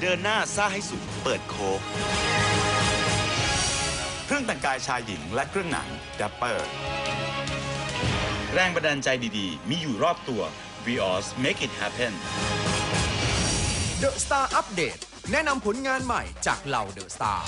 เดินหน้าซ่าให้สุดเปิดโคกเครื่องแต่งกายชายหญิงและเครื่องหนังดับเปอร์แรงบันดาลใจดีๆ มีอยู่รอบตัว Vios Make It Happen The Star Update แนะนำผลงานใหม่จากเหล่า The Star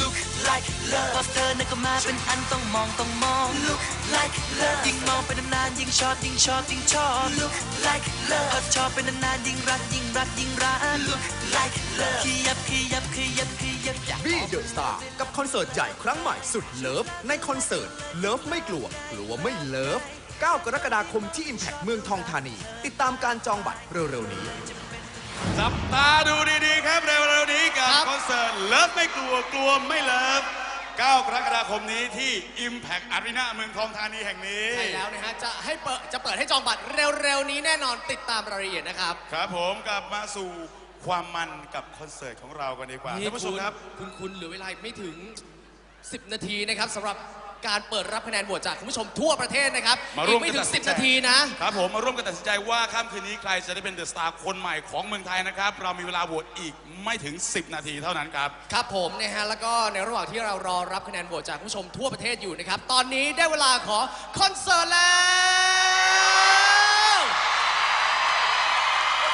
Look like love พอเธอนั้นก็มาเป็นอันต้องมองต้องมอง Look like love ยิ่งมองไปนานๆยิ่งชอบยิ่งชอบยิ่งชอบ Look like love พอชอบไปนานๆยิ่งรักยิ่งรักยิ่งรัก Look like love ขยับขยับขยับขยับอยาก b The Star กับคอนเสิร์ตใหญ่ครั้งใหม่สุดเลิฟในคอนเสิร์ตเลิฟไม่กลัวกลัวไม่เลิฟ 9 กรกฎาคมที่ Impact เมืองทองธานี ติดตามการจองบัตรเร็วๆนี้ จับตาดูดีๆ ครับเร็วๆนี้กับคอนเสิร์ตเลิฟไม่กลัวกลัวไม่เลิฟ 9 กรกฎาคมนี้ที่ Impact Arena เมืองทองธานีแห่งนี้ ใช่แล้วนะฮะ จะให้เปิด จะเปิดให้จองบัตรเร็วๆ นี้แน่นอนติดตามรายละเอียดนะครับ ครับผมกลับมาสู่ความมันกับคอนเสิร์ตของเรากันดีกว่าท่านผู้ชมครับ คุณคุณเหลือเวลาอีกไม่ถึง 10 นาทีนะครับสำหรับ การเปิดรับคะแนนโหวตจากคุณผู้ชมทั่วประเทศนะครับมาร่วมอีกไม่กันถึตังดสินใจ10นาทีนะ ครับผมมาร่วมกันตัดสินใจว่าค่ำคืนนี้ใครจะได้เป็นเดอะสตาร์คนใหม่ของเมืองไทยนะครับ เรามีเวลาโหวตอีกไม่ถึง 10 นาทีเท่านั้นครับ ครับผมนะฮะแล้วก็ในระหว่างที่เรารอรับคะแนนโหวตจากคุณผู้ชมทั่วประเทศอยู่นะครับ ตอนนี้ได้เวลาของคอนเสิร์ตแล้ว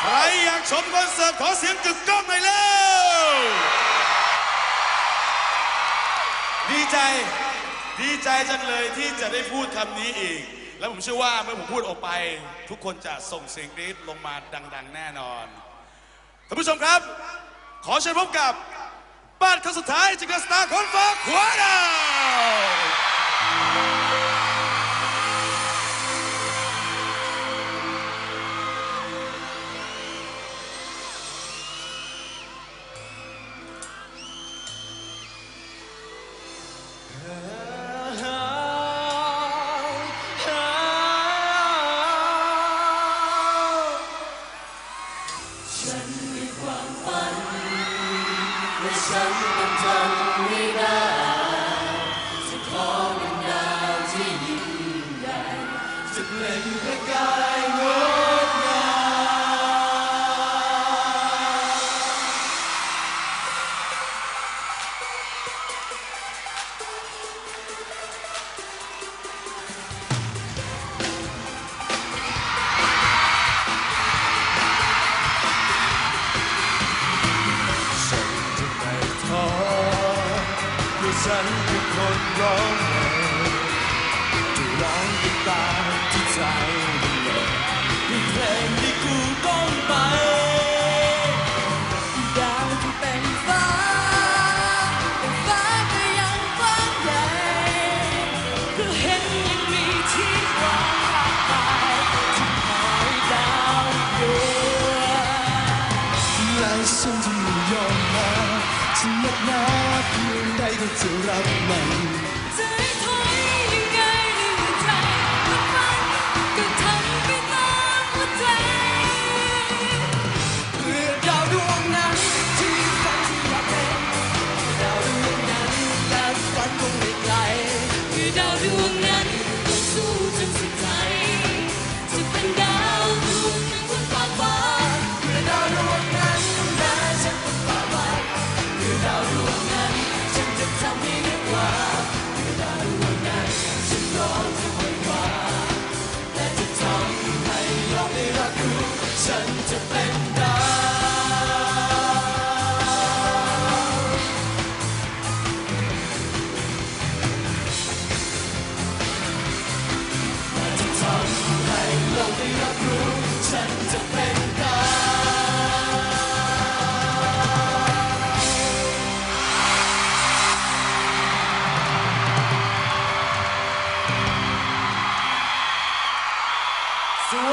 ใครอยากชมคอนเสิร์ตขอเสียงกึกก้องหน่อยเร็วดีใจ ดีใจจังเลยที่จะได้พูดคำนี้อีก แล้วผมเชื่อว่าเมื่อผมพูดออกไป ทุกคนจะส่งเสียงกรี๊ดลงมาดัง ๆ แน่นอนท่านผู้ชมครับ ขอเชิญพบกับบ้านครั้งสุดท้ายจิกาสตาร์คนฟ้าขวาดาว คือ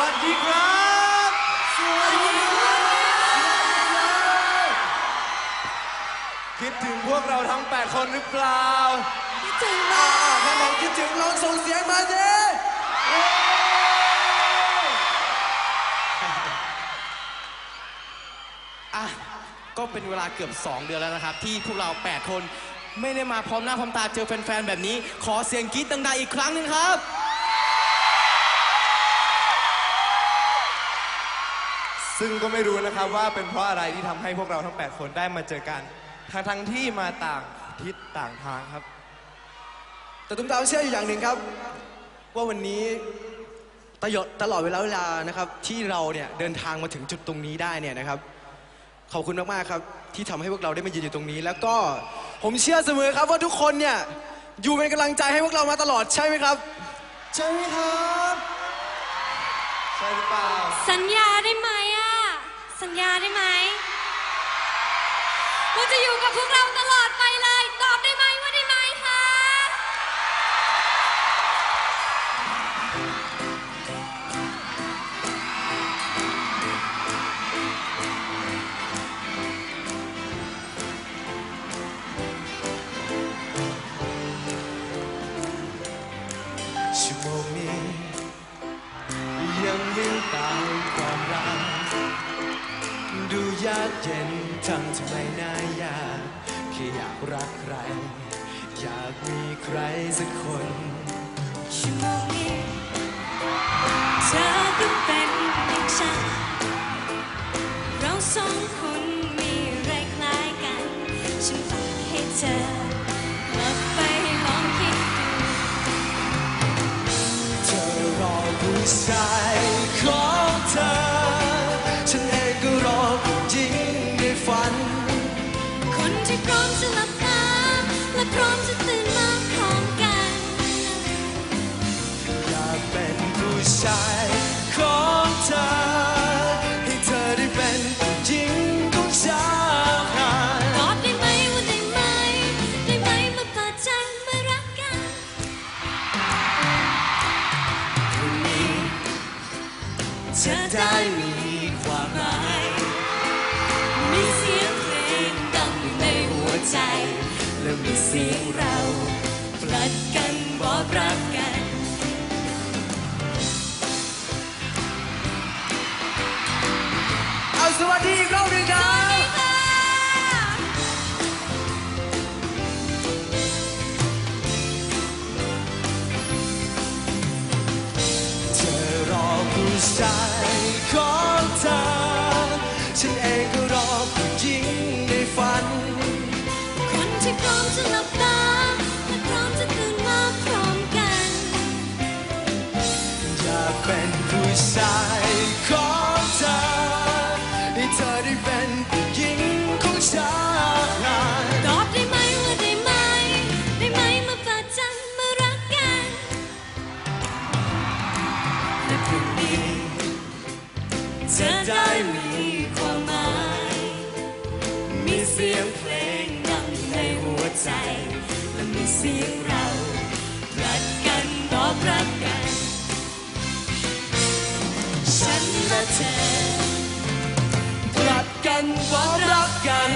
วัสดีครับ สวัสดีครับคิดถึงพวกเราทั้ง 8 คนหรือเปล่า คิดถึงมากถ้าบอกคิดถึงลองส่งเสียงมาสิอะ ก็เป็นเวลาเกือบ 2 เดือนแล้วนะครับ ที่พวกเรา 8 คนไม่ได้มาพร้อมหน้าพร้อมตาเจอแฟนๆ แบบนี้ ขอเสียงกรี๊ดดังๆอีกครั้งหนึ่งครับ ซึ่งก็ไม่รู้นะครับว่าเป็นเพราะอะไรที่ทำให้พวกเราทั้ง 8 คนได้มาเจอกันทั้งทั้งๆที่มาต่างทิศต่างทางครับ แต่ตุ้มตามเชื่ออยู่อย่างหนึ่งครับ ว่าวันนี้ตลอดตลอดเวลาเวลานะครับ ที่เราเนี่ยเดินทางมาถึงจุดตรงนี้ได้เนี่ยนะครับ ขอบคุณมากๆครับ ที่ทำให้พวกเราได้มายืนอยู่ตรงนี้ แล้วก็ผมเชื่อเสมอครับว่าทุกคนเนี่ยอยู่เป็นกำลังใจให้พวกเรามาตลอดใช่ไหมครับ ใช่ไหมครับ ใช่หรือเปล่า สัญญาได้ไหมอะ สัญญาได้ไหมว่าจะอยู่กับพวกเราตลอด สองคนมีอะไรคล้ายกัน ฉันฝันให้เธอกลับไปลองคิดดู เธอรอผู้ชายของเธอ ฉันเองก็รอผู้หญิงในฝัน คนที่พร้อมจะหลับตาและพร้อมจะ อยาก ฉันและเธอผลัดกันบอกรักกัน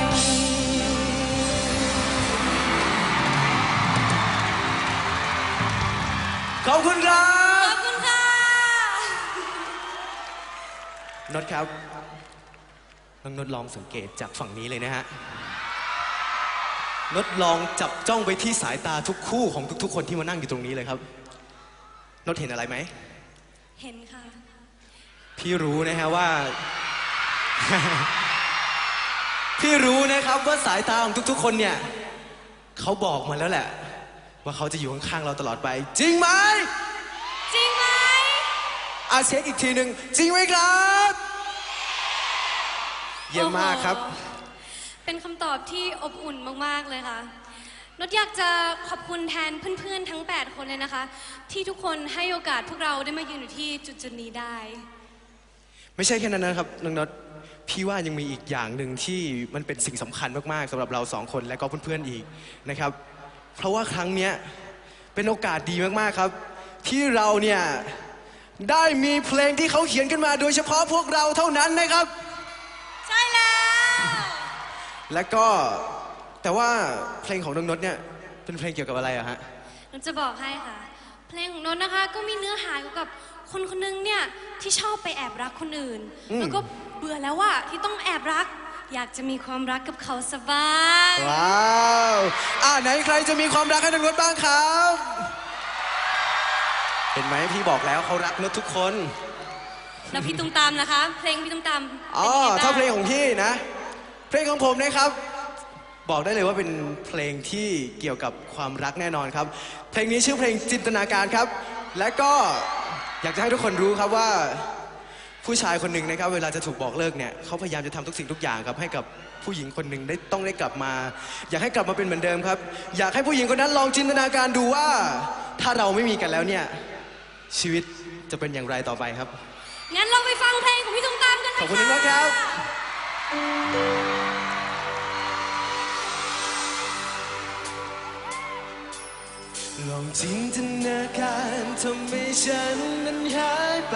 ขอบคุณครัขบอบคุณค่ะนดครับน้องนดลองสังเกตจากฝั่งนี้เลยนะฮะนดลองจับจ้องไปที่สายตาทุกคู่ของทุกๆ คนที่มานั่งอยู่ตรงนี้เลยครับนดเห็นอะไรไหม เห็นค่ะ พี่รู้นะฮะว่า พี่รู้นะครับว่าสายตาของทุกๆ คนเนี่ยเขาบอกมาแล้วแหละ ว่าเขาจะอยู่ข้างๆเราตลอดไป จริงไหมจริงไหมอาเช็คอีกทีหนึ่งจริงไหมครับ เยี่ยมมากครับ โอ้โหเป็นคำตอบที่อบอุ่นมาก ๆ เลยค่ะนดอยากจะขอบคุณแทนเพื่อน ๆ ทั้ง 8 คนเลยนะคะ ที่ทุกคนให้โอกาสพวกเราได้มายืนอยู่ที่จุด ๆ นี้ได้ ไม่ใช่แค่นั้นนะครับน้องนดพี่ว่ายังมีอีกอย่างหนึ่งที่มันเป็นสิ่งสำคัญมากๆสำหรับเราสองคนและก็เพื่อนๆอีกนะครับ เพราะว่าครั้งเนี้ยเป็นโอกาสดีมากๆครับ ที่เราเนี่ยได้มีเพลงที่เขาเขียนขึ้นมา โดยเฉพาะพวกเราเท่านั้นนะครับ ใช่แล้ว และก็แต่ว่าเพลงของน้องนดเนี่ยเป็นเพลงเกี่ยวกับอะไรอะฮะนดจะบอกให้ค่ะ เพลงของนนท์นะคะ ก็มีเนื้อหาเกี่ยวกับคนคนหนึงเนี่ยที่ชอบไปแอบรักคนอื่น อืม แล้วก็เบื่อแล้วว่าที่ต้องแอบรัก อยากจะมีความรักกับเขาสบายว้าวอ่าไหนใครจะมีความรักให้น้องนดบ้างครับ เห็นไหมพี่บอกแล้วเขารักนดทุกคน แล้วพี่ตุ้มตามนะคะ เพลงพี่ตุ้มตามอ๋อป็นยังไงบ้ถ้าเพลงของพี่นะ เพลงของผมนะครับ บอกได้เลยว่าเป็นเพลงที่เกี่ยวกับความรักแน่นอนครับ เพลงนี้ชื่อเพลงจินตนาการครับ และก็อยากจะให้ทุกคนรู้ครับว่า ผู้ชายคนหนึ่งนะครับ เวลาจะถูกบอกเลิกเนี่ยเขาพยายามจะทำทุกสิ่งทุกอย่างครับให้กับผู้หญิงคนหนึ่งได้ต้องได้กลับมา อยากให้กลับมาเป็นเหมือนเดิมครับ อยากให้ผู้หญิงคนนั้นลองจินตนาการดูว่า ถ้าเราไม่มีกันแล้วเนี่ยชีวิตจะเป็นอย่างไรต่อไปครับงั้นเราไปฟังเพลงของพี่ตุ้มตามกันเลยขอบคุณะมากครับ ลองจินตนาการทำให้ฉันนั้นหายไป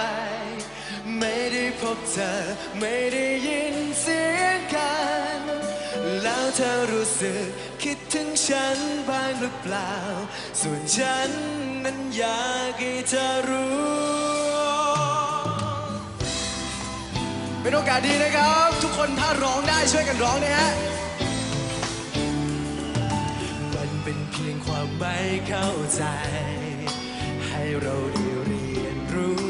ไม่ได้พบเธอ ไม่ได้ยินเสียงกัน แล้วเธอรู้สึกคิดถึงฉันบ้างหรือเปล่า ส่วนฉันนั้นอยากให้เธอรู้ เป็นโอกาสดีนะครับ ทุกคนถ้าร้องได้ช่วยกันร้องนะฮะ เป็นเพียงความไม่เข้าใจ ให้เราได้เรียนรู้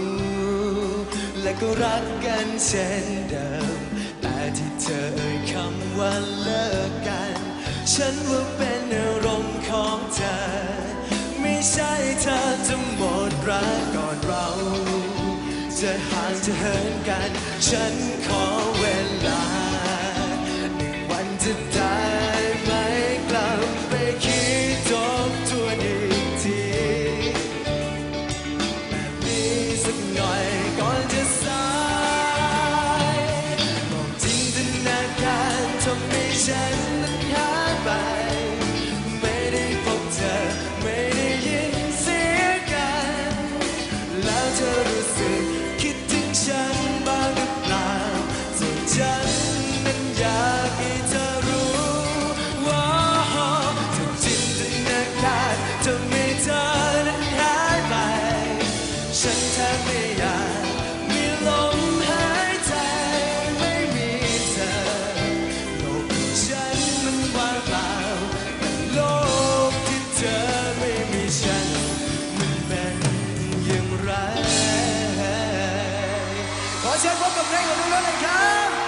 และก็รักกันเช่นเดิม แต่ที่เธอเอ่ยคำว่าเลิกกัน ฉันว่าเป็นอารมณ์ของเธอ ไม่ใช่เธอจะหมดรักก่อนเรา จะห่างจะเหินกัน ฉันขอ ขอเชิญพบกับเพลงของน้องๆเลยครับ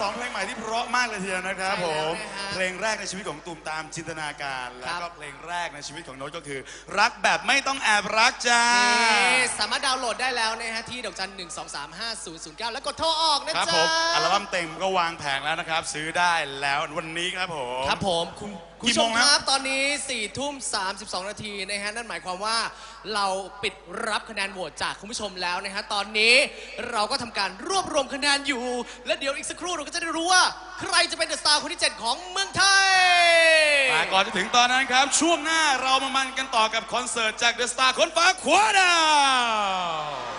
สองเพลงใหม่ที่เพราะมากเลยทีเดียวนะครับผมเพลงแรกในชีวิตของตูมตามจินตนาการแล้วก็เพลงแรกในชีวิตของโน้ตก็คือ รักแบบไม่ต้องแอบรักจ้า นี่สามารถดาวน์โหลดได้แล้วนะฮะที่ดอกจัน 1 2 3 5 0 0 9 แล้วกดโทรออกนะครับจ๊ะผมอัลบั้มเต็มก็วางแผงแล้วนะครับ ซื้อได้แล้ววันนี้ครับผม ครับผมคุณ คุณกี่ผู้ชโมมงคแล้ว รับ ตอนนี้4ทุ่ม32 นาทีนะฮะ นั่นหมายความว่าเราปิดรับคะแนนโหวตจากคุณผู้ชมแล้วนะฮะ ตอนนี้เราก็ทำการรวบรวมคะแนนอยู่ และเดี๋ยวอีกสักครู่เราก็จะได้รู้ว่า ใครจะเป็นเดอะสตาร์คนที่ 7 ของเมืองไทย แต่ก่อนจะถึงตอนนั้นครับ ช่วงหน้าเรามามันกันต่อกับคอนเสิร์ตจากเดอะสตาร์คนฟ้าขวาดา